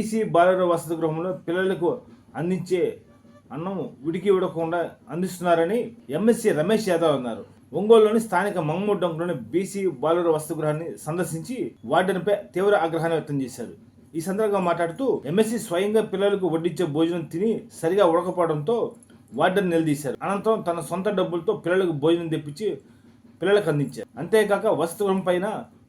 BC బాలుర వసతి గృహంలో పిల్లలకు అందించే అన్నం విడికి విడకుండా అందిస్తున్నారని ఎమ్మెల్సీ రమేష్ యాదవ్ అన్నారు. ఒంగోలులోని స్థానిక మంగముడ్డంలోని బీసీ బాలుర వసతి గృహాన్ని సందర్శించి వార్డెన్పై తీవ్ర ఆగ్రహాన్ని వ్యక్తం చేశారు. ఈ సందర్భంగా మాట్లాడుతూ ఎమ్మెల్సీ స్వయంగా పిల్లలకు వడ్డించే భోజనం తిని సరిగా ఉడకపోవడంతో వార్డెన్ నిలదీశారు. అనంతరం తన సొంత డబ్బులతో పిల్లలకు భోజనం తెప్పించి పిల్లలకు అందించారు. అంతేకాక వసతి గృహం పైన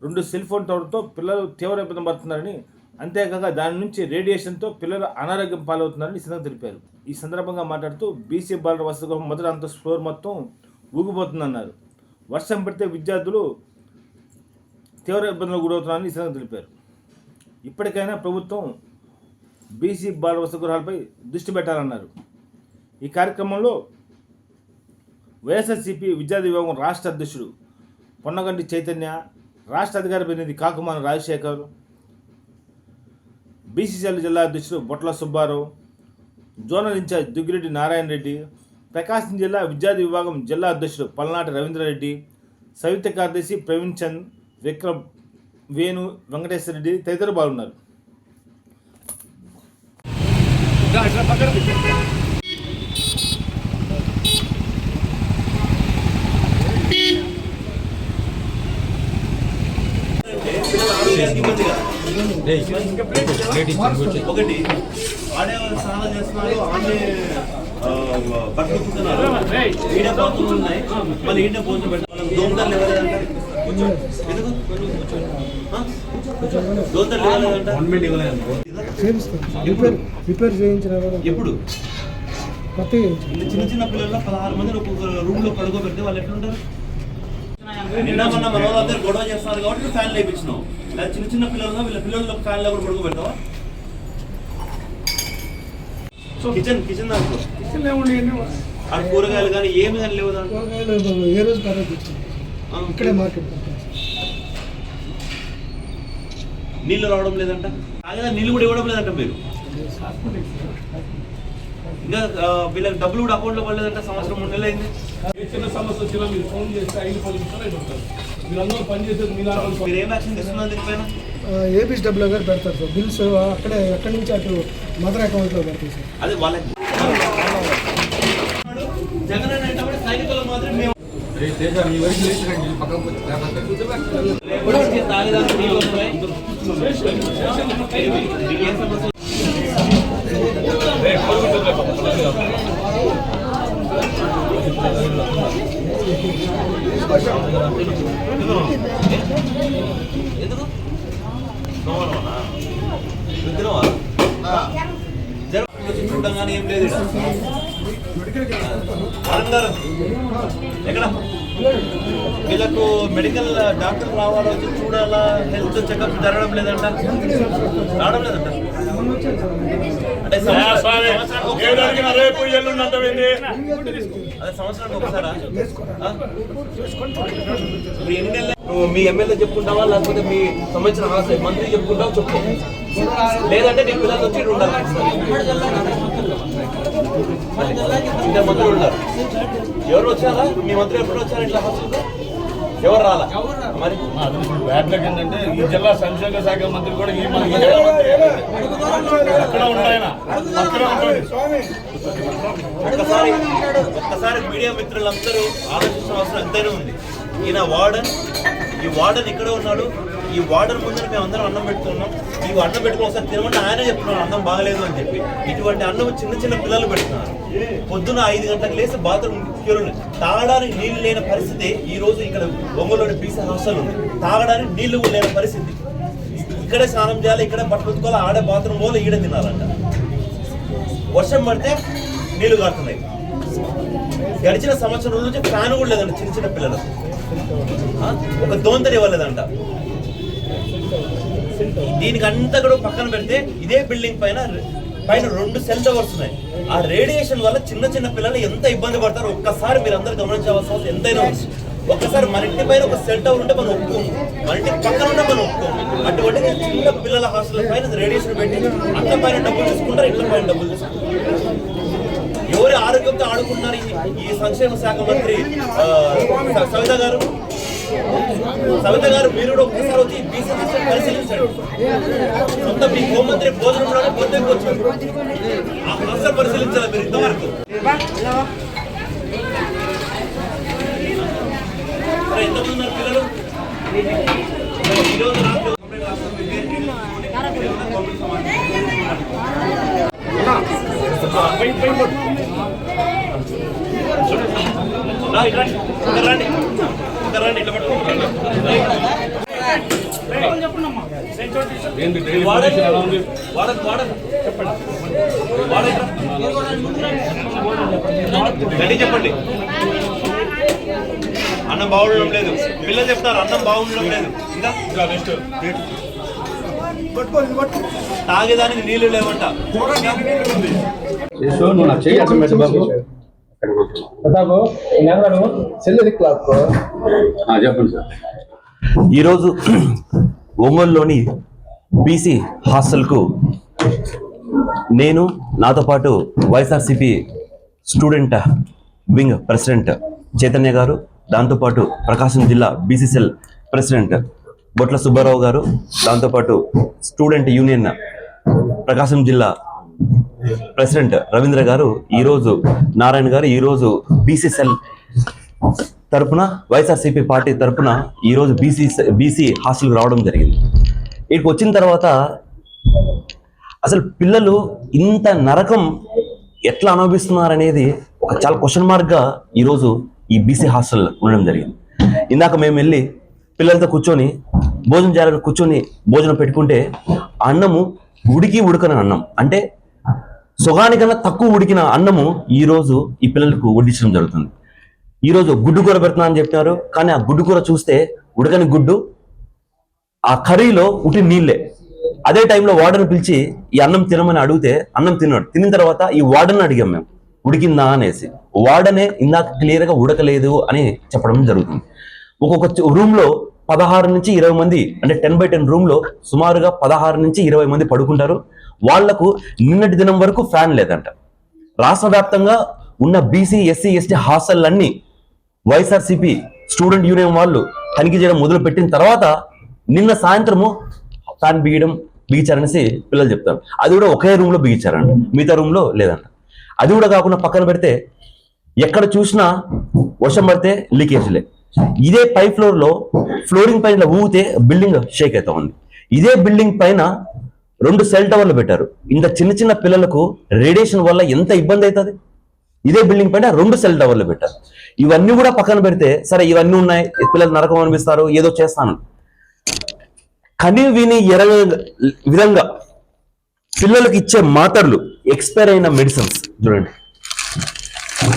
రెండు సెల్ ఫోన్ టవర్తో పిల్లలు తీవ్ర ఇబ్బంది పడుతున్నారని అంతేకాక దాని నుంచి రేడియేషన్తో పిల్లలు అనారోగ్యం పాలవుతున్నారని ఈ సందర్భంగా తెలిపారు. ఈ సందర్భంగా మాట్లాడుతూ బీసీ బాలర్ వసతి గృహం మొదటి అంత ఫ్లోర్ మొత్తం ఊగిపోతుందన్నారు. వర్షం పడితే విద్యార్థులు తీవ్ర ఇబ్బందులకు గురవుతున్నారని ఈ సందర్భంగా తెలిపారు. ఇప్పటికైనా ప్రభుత్వం బీసీ బాల వసతి గృహాలపై దృష్టి పెట్టాలన్నారు. ఈ కార్యక్రమంలో వైఎస్ఆర్సీపీ విద్యార్థి విభాగం రాష్ట్ర అధ్యక్షుడు పొన్నగంటి చైతన్య రాష్ట్ర అధికార ప్రతినిధి కాకుమాన రాజశేఖర్ బీసీసీఎల్ జిల్లా అధ్యక్షుడు Botla Subbarao zonal in charge Duggireddy Narayana Reddy Prakasam జిల్లా విద్యార్థి విభాగం జిల్లా అధ్యక్షుడు పల్నాటి రవీంద్రారెడ్డి సంయుక్త కార్యదర్శి ప్రవీణ్ చంద్ విక్రమ్ వేణు వెంకటేశ్వర రెడ్డి తదితరులు పాల్గొన్నారు. ఒకటి ఆడే స్నానం చేస్తున్నారు ఆడే బట్టలు ఈడ ఉన్నాయి మళ్ళీ ఈడ పెట్టాలి దోమతలు రిపేర్ చేయించిన ఎప్పుడు చిన్న చిన్న పిల్లల్లో పదహారు ఒక్కొక్క రూమ్లో పడుకోబెడితే వాళ్ళు ఎట్లుంటారు? నిన్న మొన్న మన వాళ్ళందరూ గొడవ చేస్తున్నారు కాబట్టి నువ్వు ఫ్యాన్ లేపించినావు లేదా చిన్న చిన్న పిల్లలు వీళ్ళ పిల్లలు ఫ్యాన్లో కూడా పడుకోబెడతావా కిచెన్ కిచెన్ దాంట్లో. ఆడ కూరగాయలు కానీ ఏమి కానీ లేవు దాంట్లో. కూరగాయలు ఏ రోజు ఇక్కడే మార్కెట్ నీళ్ళు రావడం లేదంట? తాగేదా నీళ్ళు కూడా ఇవ్వడం లేదంట మీరు. ఇంకా వీళ్ళకి డబ్బులు కూడా అకౌంట్లో పడలేదంట సంవత్సరం మూడు నెలలు అయింది. ఏ చిన్న సమస్య వచ్చినా మీరు ఫోన్ చేస్తే ఐదు పది నిమిషాలు అయిపోతారు మీరందరూ పనిచేసేది మీ లాగా మీరు ఏం యాక్షన్ తీసుకున్నారు దీనిపైన ఏపీఎస్డబ్ల్యూ గారు పెడతారు సార్. బిల్స్ అక్కడే అక్కడి నుంచి అటు మదర్ అకౌంట్లో పెడతాయి సార్. అదే వాళ్ళకి. జగన్ అనేటప్పుడు సైనికులు మాత్రం మేము ఏం సమస్య ఎందుకు నోమనమా విగ్రహమా జర వచ్చి చూడడం కానీ ఏం లేదు ఇక్కడ. గారు ఎక్కడ? వీళ్ళకు మెడికల్ డాక్టర్ రావాలా చూడాలా? హెల్త్ చెకప్ జరగడం లేదంట? రావడం లేదంట? అంటే అదే సంవత్సరానికి ఒకసారా? మీ ఎమ్మెల్యే చెప్పుకుంటావా? లేకపోతే మీ సంబంధించిన హాస్య మంత్రి చెప్పుకుంటావా? చెప్పు. లేదంటే నీ పిల్లలు వచ్చి ఉండాలి. ఇద్దరు మంత్రులు ఉన్నారు. ఎవరు వచ్చారా? మీ మంత్రి ఎప్పుడు వచ్చారు ఇట్లా హాస్టల్కి ఎవరు రాలా? మరి? బ్యాడ్లక్ ఏంటంటే ఈ జిల్లా సంక్షేమ శాఖ మంత్రి కూడా ఈ మంత్రి. అక్కడ ఉంటాయన అక్కడ ఉంటుంది ఒక్కసారి ఒక్కసారి మీడియా మిత్రులందరూ ఆలోచించిన అవసరం ఎంతైనా ఉంది. ఈయన వార్డన్. ఈ వార్డన్ ఇక్కడ ఉన్నాడు? ఈ వాటర్ ముందర మేము అందరం అన్నం పెట్టుకున్నాం. ఈ అన్నం పెట్టుకుని ఒకసారి తినమంటే ఆయనే చెప్తున్నాను అన్నం బాగలేదు అని చెప్పి. ఇటువంటి అన్నం చిన్న చిన్న పిల్లలు పెడుతున్నారు. పొద్దున ఐదు గంటలకు లేసి బాత్రూమ్ క్యూరులు తాగడానికి నీళ్ళు లేని పరిస్థితి. ఈ రోజు ఇక్కడ ఒంగోలులోని బీసీ హాస్టల్ ఉంది. తాగడానికి నీళ్ళు కూడా లేని పరిస్థితి. ఇక్కడే స్నానం చేయాలి ఇక్కడే పట్టుకోవాలి ఆడే బాత్రూమ్ పోవాలి ఈడ తినాలంట. వర్షం పడితే నీళ్ళు కారుతున్నాయి. గడిచిన సంవత్సరం నుంచి ఫ్యాన్ కూడా లేదంట చిన్న చిన్న పిల్లలకు. ఒక దోంతరి ఇవ్వలేదంట. దీనికి అంతా కూడా పక్కన పెడితే ఇదే బిల్డింగ్ పైన పైన రెండు సెల్ టవర్స్ ఉన్నాయి. ఆ రేడియేషన్ వల్ల చిన్న చిన్న పిల్లలు ఎంత ఇబ్బంది పడతారో ఒక్కసారి మీరు అందరు గమనించవలసిన అవసరం ఎంతైనా ఉంది. ఒక్కసారి మన ఇంటి పైన ఒక సెల్ టవర్ ఉంటే మనం ఒప్పుకోము. మన ఇంటి పక్కన ఉంటే మనం ఒప్పుకోము. అటువంటి చిన్న పిల్లల హాస్టల్ పైన రేడియేషన్ పెట్టి అట్ల పైన డబ్బులు తీసుకుంటారు ఇట్ల పైన డబ్బులు తీసుకుంటారు. ఎవరి ఆరోగ్యంతో ఆడుకుంటున్నారు ఈ- సంక్షేమ శాఖ మంత్రి సవిత గారు? సవిత గారు మీరు కూడా ఒక్కసారి వచ్చి బీసీ సిస్టమ్ పరిశీలించండి. సొంత మీ హోంమంత్రి భోజనం కూడా పొద్దుకు వచ్చారు ఆ హాస్టల్ పరిశీలించాలి మీరు ఇంతవరకు. మరి ఎంతమంది ఉన్నారు పిల్లలు ఈరోజు రాత్రి కంప్లైంట్ రండి. గట్టి చెప్పండి. అన్నం బాగుండడం లేదు పిల్లలు చెప్తారు అన్నం బాగుండడం లేదు ఇంకా నెక్స్ట్ తాగేదానికి నీళ్ళు లేవంట నువ్వు నాకు చెయ్యి అసలు బాబు క్లాక్ చెప్పండి సార్. ఈరోజు ఒంగోలులోని బీసీ హాస్టల్కు నేను నాతో పాటు YSRCP student wing president Chaitanya garu దాంతోపాటు ప్రకాశం జిల్లా బీసీసీఎల్ ప్రెసిడెంట్ బొట్ల సుబ్బారావు గారు దాంతోపాటు స్టూడెంట్ యూనియన్ ప్రకాశం జిల్లా ప్రెసిడెంట్ రవీంద్ర గారు ఈరోజు నారాయణ గారు ఈరోజు బీసీసెల్ తరపున వైఎస్ఆర్సీపీ పార్టీ తరపున ఈరోజు బీసీ బీసీ హాస్టల్కి రావడం జరిగింది. ఇక్కడికి వచ్చిన తర్వాత అసలు పిల్లలు ఇంత నరకం ఎట్లా అనుభవిస్తున్నారనేది ఒక చాలా క్వశ్చన్ మార్క్గా ఈరోజు ఈ బీసీ హాస్టల్ ఉండడం జరిగింది. ఇందాక మేము వెళ్ళి పిల్లలతో కూర్చొని భోజనం చేయాలని కూర్చొని భోజనం పెట్టుకుంటే ఆ అన్నము ఉడికి ఉడకని అన్నం. అంటే సుగానికన్నా తక్కువ ఉడికిన అన్నము ఈరోజు ఈ పిల్లలకు వడ్డించడం జరుగుతుంది. ఈరోజు గుడ్డు కూర పెడుతున్నా అని చెప్పారు కానీ ఆ గుడ్డు కూర చూస్తే ఉడకని గుడ్డు ఆ కర్రీలో ఉట్టి నీళ్ళే. అదే టైంలో వార్డన్ పిలిచి ఈ అన్నం తినమని అడిగితే అన్నం తిన్నాడు. తిన్న తర్వాత ఈ వార్డన్ అడిగాం మేము ఉడికిందా అనేసి. వార్డనే ఇందాక క్లియర్గా ఉడకలేదు అని చెప్పడం జరుగుతుంది. ఒక్కొక్క రూమ్లో పదహారు నుంచి ఇరవై మంది అంటే టెన్ బై టెన్ రూమ్లో సుమారుగా పదహారు నుంచి ఇరవై మంది పడుకుంటారు. వాళ్ళకు నిన్నటి దినం వరకు ఫ్యాన్ లేదంట. రాష్ట్ర వ్యాప్తంగా ఉన్న బీసీ ఎస్సీ ఎస్టీ హాస్టల్లన్నీ వైఎస్ఆర్సీపీ స్టూడెంట్ యూనియన్ వాళ్ళు తనిఖీ చేయడం మొదలు పెట్టిన తర్వాత నిన్న సాయంత్రము ఫ్యాన్ బిగడం బిగించారనేసి పిల్లలు చెప్తారు. అది కూడా ఒకే రూమ్లో బిగించారంట మిగతా రూమ్లో లేదంట. అది కూడా కాకుండా పక్కన పెడితే ఎక్కడ చూసినా వర్షం పడితే లీకేజ్లే. ఇదే పై ఫ్లోర్లో ఫ్లోరింగ్ పైన ఊగితే బిల్డింగ్ షేక్ అవుతా ఉంది. ఇదే బిల్డింగ్ పైన రెండు సెల్ టవర్లు పెట్టారు. ఇంత చిన్న చిన్న పిల్లలకు రేడియేషన్ వల్ల ఎంత ఇబ్బంది అవుతుంది? ఇదే బిల్డింగ్ పైన రెండు సెల్ టవర్లు పెట్టారు. ఇవన్నీ కూడా పక్కన పెడితే సరే ఇవన్నీ ఉన్నాయి పిల్లలు నరకం అనిపిస్తారు ఏదో చేస్తాను. కని విని ఎరగ విధంగా పిల్లలకు ఇచ్చే మాత్రలు ఎక్స్పైర్ అయిన మెడిసిన్స్ చూడండి.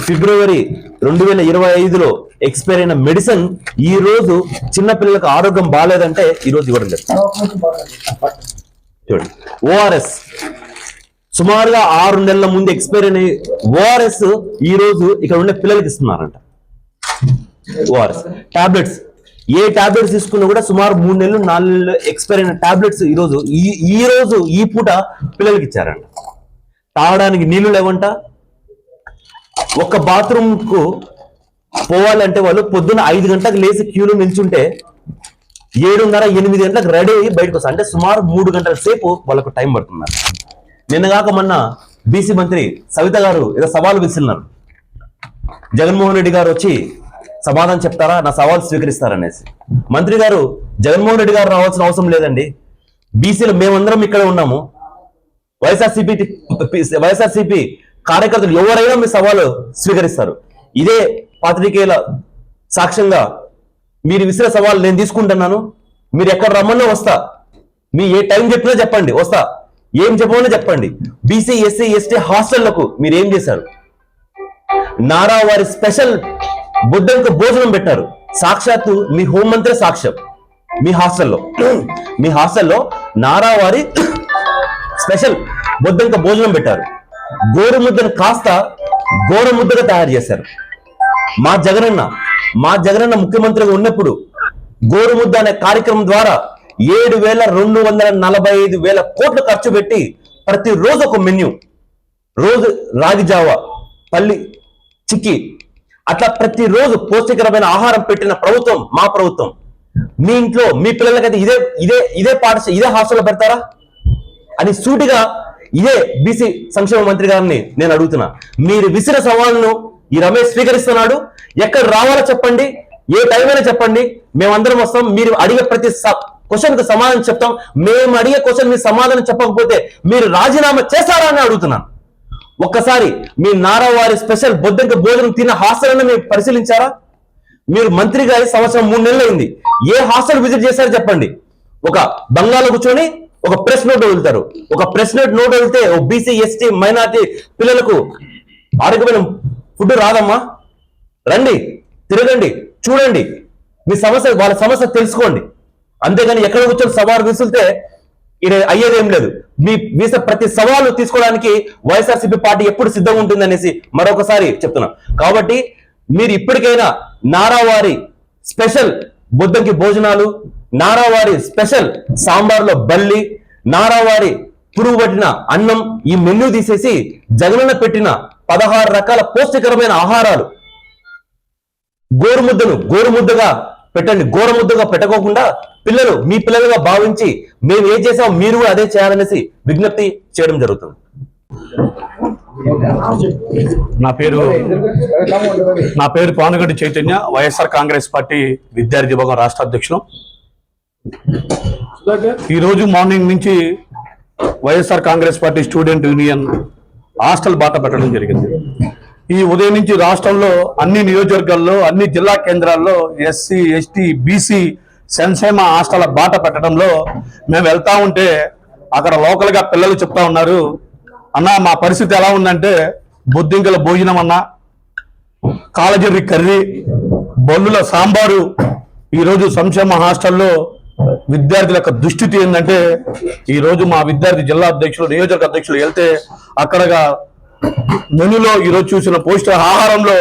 ఫిబ్రవరి రెండు వేల ఇరవై ఐదులో ఎక్స్పైర్ అయిన మెడిసిన్ ఈ రోజు చిన్న పిల్లలకు ఆరోగ్యం బాగాలేదంటే ఈ రోజు ఇవ్వడం లేదు. చూడండి. ఓఆర్ఎస్ సుమారుగా ఆరు నెలల ముందు ఎక్స్పైర్ అయిన ఓఆర్ఎస్ ఈ రోజు ఇక్కడ ఉండే పిల్లలకి ఇస్తున్నారంట. ఓఆర్ఎస్ టాబ్లెట్స్ ఏ టాబ్లెట్స్ తీసుకున్నా కూడా సుమారు మూడు నెలలు నాలుగు నెలలు ఎక్స్పైర్ అయిన టాబ్లెట్స్ ఈ రోజు ఈ ఈ రోజు ఈ పూట పిల్లలకి ఇచ్చారంట. తాగడానికి నీళ్ళు లేవంట. ఒక బాత్రూమ్కు పోవాలంటే వాళ్ళు పొద్దున్న ఐదు గంటలకు లేచి క్యూలో నిల్చుంటే ఏడున్నర ఎనిమిది గంటలకు రెడీ అయ్యి బయటకు వస్తారు అంటే సుమారు మూడు గంటల సేపు వాళ్ళకు టైం పడుతున్నారు. నిన్నగాక మొన్న బీసీ మంత్రి సవిత గారు ఏదో సవాల్ విసిరినారు. జగన్మోహన్ రెడ్డి గారు వచ్చి సమాధానం చెప్తారా? నా సవాల్ స్వీకరిస్తారనేసి. మంత్రి గారు జగన్మోహన్ రెడ్డి గారు రావాల్సిన అవసరం లేదండి. బీసీలు మేమందరం ఇక్కడ ఉన్నాము. వైఎస్ఆర్సీపీ వైఎస్ఆర్సీపీ కార్యకర్తలు ఎవరైనా మీ సవాలు స్వీకరిస్తారు. ఇదే పాత్రికేయుల సాక్ష్యంగా మీరు విసిరే సవాలు నేను తీసుకుంటున్నాను. మీరు ఎక్కడ రమ్మన్నా వస్తా. మీ ఏ టైం చెప్పినా చెప్పండి వస్తా. ఏం చెప్పమన్నా చెప్పండి. బీసీ ఎస్సీ ఎస్టీ హాస్టళ్ళకు మీరు ఏం చేశారు? నారా వారి స్పెషల్ బుద్ధంకు భోజనం పెట్టారు. సాక్షాత్తు మీ హోంమంత్రి సాక్ష్యం మీ హాస్టల్లో. మీ హాస్టల్లో నారా వారి స్పెషల్ బొద్దంక భోజనం పెట్టారు. గోరుముద్దను కాస్త గోరముద్దగా తయారు చేశారు. మా జగనన్న మా జగనన్న ముఖ్యమంత్రిగా ఉన్నప్పుడు గోరుముద్ద అనే కార్యక్రమం ద్వారా ఏడు వేల రెండు వందల నలభై ఐదు వేల కోట్లు ఖర్చు పెట్టి ప్రతిరోజు ఒక మెన్యూ. రోజు రాగి జావ పల్లి చిక్కి. అట్లా ప్రతిరోజు పౌష్టికరమైన ఆహారం పెట్టిన ప్రభుత్వం మా ప్రభుత్వం. మీ ఇంట్లో మీ పిల్లలకైతే ఇదే ఇదే ఇదే పాఠశాల ఇదే హాస్టల్లో పెడతారా? అని సూటిగా ఇదే బీసీ సంక్షేమ మంత్రి గారిని నేను అడుగుతున్నా. మీరు విసిర సవాళ్ళను ఈ రమేష్ స్వీకరిస్తున్నాడు. ఎక్కడ రావాలో చెప్పండి. ఏ టైం అయినా చెప్పండి. మేమందరం వస్తాం. మీరు అడిగే ప్రతి క్వశ్చన్కు సమాధానం చెప్తాం. మేము అడిగే క్వశ్చన్ మీ సమాధానం చెప్పకపోతే మీరు రాజీనామా చేస్తారా అని అడుగుతున్నాను ఒక్కసారి మీ నారావారి స్పెషల్ బొద్దంక భోజనం తిన్న హాస్టల్ని మీరు పరిశీలించారా? మీరు మంత్రి గారి సంవత్సరం మూడు నెలలు అయింది ఏ హాస్టల్ విజిట్ చేశారో చెప్పండి. ఒక బంగాళలో కూర్చొని ఒక ప్రెస్ నోట్ వదులుతారు. ఒక ప్రెస్ నోట్ నోట్ వదిలితే బీసీ ఎస్టీ మైనార్టీ పిల్లలకు ఆరోగ్యమైన ఫుడ్ రాదమ్మా. రండి తిరగండి చూడండి. మీ సమస్య వాళ్ళ సమస్య తెలుసుకోండి. అంతేగాని ఎక్కడ కూర్చొని సవాలు విసులితే ఇది అయ్యేదేం లేదు. మీ వీస ప్రతి సవాలు తీసుకోవడానికి వైఎస్ఆర్సీపీ పార్టీ ఎప్పుడు సిద్ధంగా ఉంటుంది అనేసి మరొకసారి చెప్తున్నా. కాబట్టి మీరు ఇప్పటికైనా నారావారి స్పెషల్ బుద్ధంకి భోజనాలు నారావారి స్పెషల్ సాంబార్లో బల్లి నారావారి పురుగు పట్టిన అన్నం ఈ మెన్యూ తీసేసి జగనన్న పెట్టిన పదహారు రకాల పౌష్టికరమైన ఆహారాలు. గోరుముద్దను గోరుముద్దగా పెట్టండి. గోరముద్దగా పెట్టకోకుండా పిల్లలు మీ పిల్లలుగా భావించి మేము ఏం చేసాం మీరు కూడా అదే చేయాలనేసి విజ్ఞప్తి చేయడం జరుగుతుంది. నా పేరు నా పేరు పానుగడ్డి చైతన్య వైఎస్ఆర్ కాంగ్రెస్ పార్టీ విద్యార్థి విభాగం రాష్ట్ర అధ్యక్షులు. ఈరోజు మార్నింగ్ నుంచి YSR Congress party student union hostel బాట పెట్టడం జరిగింది. ఈ ఉదయం నుంచి రాష్ట్రంలో అన్ని నియోజకవర్గాల్లో అన్ని జిల్లా కేంద్రాల్లో ఎస్సీ ఎస్టీ బీసీ సంక్షేమ హాస్టల్ బాట పెట్టడంలో మేము వెళ్తా ఉంటే అక్కడ లోకల్గా పిల్లలు చెప్తా ఉన్నారు అన్న మా పరిస్థితి ఎలా ఉందంటే బొద్దింకల భోజనం అన్న కాలజర్రి కర్రీ బొల్లుల సాంబారు ఈరోజు సంక్షేమ హాస్టల్లో విద్యార్థుల యొక్క దుస్థితి ఏంటంటే ఈరోజు మా విద్యార్థి జిల్లా అధ్యక్షులు నియోజక అధ్యక్షులు వెళ్తే అక్కడగా మెనులో ఈరోజు చూసిన పోషక ఆహారంలో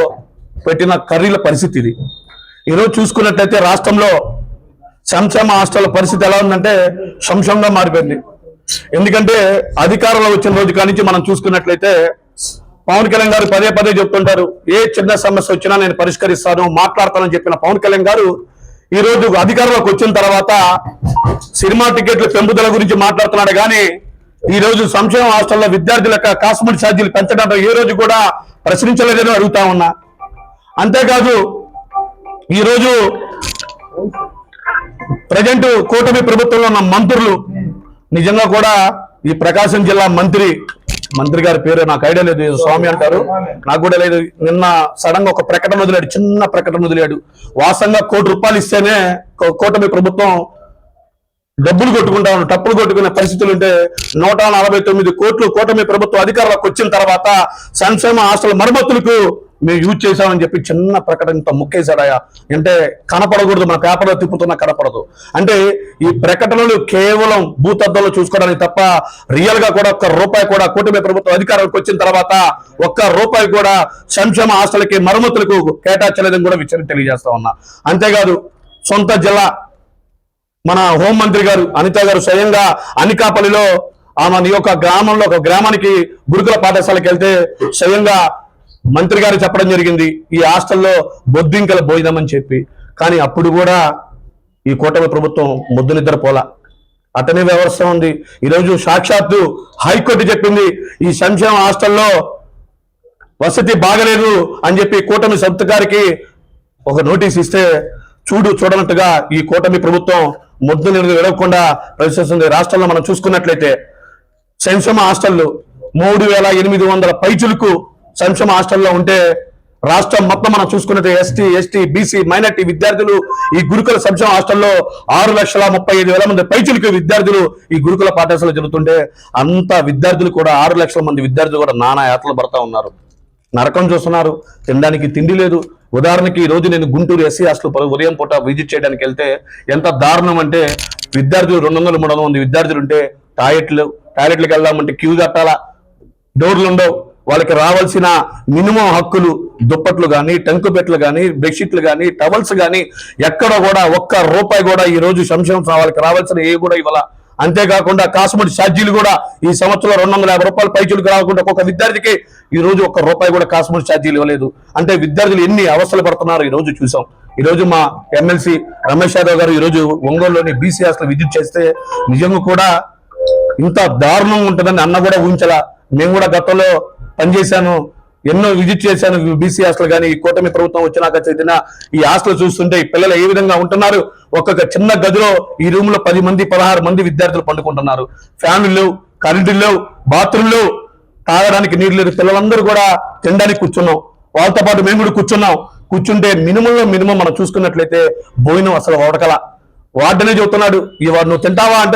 పెట్టిన కర్రీల పరిస్థితి ఇది. ఈరోజు చూసుకున్నట్లయితే రాష్ట్రంలో సంక్షేమ హాస్టల్ పరిస్థితి ఎలా ఉందంటే సంశంగా మారిపోయింది. ఎందుకంటే అధికారంలో వచ్చిన రోజు కానించి మనం చూసుకున్నట్లయితే పవన్ కళ్యాణ్ గారు పదే పదే చెప్తుంటారు ఏ చిన్న సమస్య వచ్చినా నేను పరిష్కరిస్తాను మాట్లాడతానని చెప్పిన పవన్ కళ్యాణ్ గారు ఈ రోజు అధికారంలోకి వచ్చిన తర్వాత సినిమా టికెట్ల పెంపుదల గురించి మాట్లాడుతున్నాడు. కానీ ఈ రోజు సంక్షేమ హాస్టల్లో విద్యార్థుల యొక్క కాస్మెటిక్ ఛార్జీలు పెంచడంలో ఏ రోజు కూడా ప్రశ్నించలేదని అడుగుతా ఉన్నా. అంతేకాదు ఈ రోజు ప్రజెంట్ కూటమి ప్రభుత్వంలో ఉన్న మంత్రులు నిజంగా కూడా ఈ ప్రకాశం జిల్లా మంత్రి మంత్రి గారి పేరు నాకు ఐడియా లేదు స్వామి అంటారు. నాకు కూడా లేదు. నిన్న సడన్గా ఒక ప్రకటన వదిలాడు చిన్న ప్రకటన వదిలాడు. వాసంగా కోటి రూపాయలు ఇస్తేనే కూటమి ప్రభుత్వం డబ్బులు కొట్టుకుంటాను టప్పులు కొట్టుకునే పరిస్థితులు ఉంటే నూట నలభై తొమ్మిది కోట్లు కూటమి ప్రభుత్వం అధికారులకు వచ్చిన తర్వాత సంక్షేమ హాస్టల్ మరమ్మతులకు మేము యూజ్ చేశామని చెప్పి చిన్న ప్రకటనతో ఇంత ముక్కేశాడయా అంటే కనపడకూడదు మన పేపర్లో తిప్పుతున్నా కనపడదు. అంటే ఈ ప్రకటనలు కేవలం భూతద్దంలో చూసుకోవడానికి తప్ప రియల్గా కూడా ఒక్క రూపాయి కూడా కూటమి ప్రభుత్వం అధికారంలోకి వచ్చిన తర్వాత ఒక్క రూపాయి కూడా సంక్షేమ ఆస్తులకి మరమ్మతులకు కేటాయించలేదని కూడా విచారణ తెలియజేస్తా ఉన్నా. అంతేకాదు సొంత జిల్లా మన హోంమంత్రి గారు అనిత గారు స్వయంగా అనికాపల్లిలో ఆమె నీ యొక్క గ్రామంలో ఒక గ్రామానికి గురుకుల పాఠశాలకు వెళ్తే స్వయంగా మంత్రి గారు చెప్పడం జరిగింది ఈ హాస్టల్లో బొద్దింకల భోజనం అని చెప్పి. కానీ అప్పుడు కూడా ఈ కూటమి ప్రభుత్వం ముద్దు నిద్ర పోలా అతనే వ్యవస్థ ఉంది. ఈరోజు సాక్షాత్తు హైకోర్టు చెప్పింది ఈ సంక్షేమ హాస్టల్లో వసతి బాగలేదు అని చెప్పి కూటమి సొంత గారికి ఒక నోటీస్ ఇస్తే చూడు చూడనట్టుగా ఈ కూటమి ప్రభుత్వం ముద్దు నిరుగు విడవకుండా ప్రవేశిస్తుంది. రాష్ట్రంలో మనం చూసుకున్నట్లయితే సంక్షేమ హాస్టళ్ళు మూడు వేల ఎనిమిది వందల పైచులకు సంక్షేమ హాస్టల్లో ఉంటే రాష్ట్రం మొత్తం మనం చూసుకున్నట్టు ఎస్టీ ఎస్టీ బీసీ మైనార్టీ విద్యార్థులు ఈ గురుకుల సంక్షేమ హాస్టల్లో ఆరు లక్షల ముప్పై ఐదు వేల మంది పైచులకు విద్యార్థులు ఈ గురుకుల పాఠశాలలో జరుగుతుంటే అంత విద్యార్థులు కూడా ఆరు లక్షల మంది విద్యార్థులు కూడా నానా యాతలు పడతా ఉన్నారు. నరకం చూస్తున్నారు. తినడానికి తిండి లేదు. ఉదాహరణకి ఈ రోజు నేను గుంటూరు ఎస్సీ హాస్టల్ ఉదయం పూట విజిట్ చేయడానికి వెళ్తే ఎంత దారుణం అంటే విద్యార్థులు రెండు వందల మూడు వందల మంది విద్యార్థులు ఉంటే టాయిలెట్లు టాయిలెట్లకు వెళ్దామంటే క్యూ కట్టాలా? డోర్లు ఉండవు. వాళ్ళకి రావాల్సిన మినిమం హక్కులు దుప్పట్లు కానీ టెంకుపెట్లు కానీ బెడ్షీట్లు కానీ టవల్స్ కానీ ఎక్కడ కూడా ఒక్క రూపాయి కూడా ఈ రోజు సంక్షేమ వాళ్ళకి రావాల్సిన ఏ కూడా ఇవ్వాల. అంతేకాకుండా కాస్మెట్ ఛార్జీలు కూడా ఈ సంవత్సరంలో రెండు వందల యాభై రూపాయలు పైచులకు రాకుండా ఒక్కొక్క విద్యార్థికి ఈ రోజు ఒక్క రూపాయి కూడా కాస్మెట్ ఛార్జీలు ఇవ్వలేదు. అంటే విద్యార్థులు ఎన్ని అవస్థలు పడుతున్నారో ఈ రోజు చూసాం. ఈ రోజు మా ఎమ్మెల్సీ రమేష్ యాదవ్ గారు ఈరోజు ఒంగోలులోని బీసీ హాస్టల్ విజిట్ చేస్తే నిజంగా కూడా ఇంత దారుణంగా ఉంటుందని అన్న కూడా ఊహించలా. మేము కూడా గతంలో పనిచేశాను ఎన్నో విజిట్ చేశాను బీసీ హాస్టల్ కానీ ఈ కూటమి ప్రభుత్వం వచ్చినాక చదివిన ఈ హాస్టల్ చూస్తుంటే ఈ పిల్లలు ఏ విధంగా ఉంటున్నారు? ఒక్కొక్క చిన్న గదిలో ఈ రూమ్లో పది మంది పదహారు మంది విద్యార్థులు పండుకుంటున్నారు. ఫ్యాన్లు లేవు కరెంటు లేవు బాత్రూమ్ లేవు. తాగడానికి నీరు లేదు పిల్లలందరూ కూడా తినడానికి కూర్చున్నాం. వాళ్ళతో పాటు మేము కూడా కూర్చున్నాం. కూర్చుంటే మినిమంలో మినిమం మనం చూసుకున్నట్లయితే భోజనం అసలు ఓడకల. వార్డనే చెబుతున్నాడు ఈ వాడు నువ్వు తింటావా? అంటే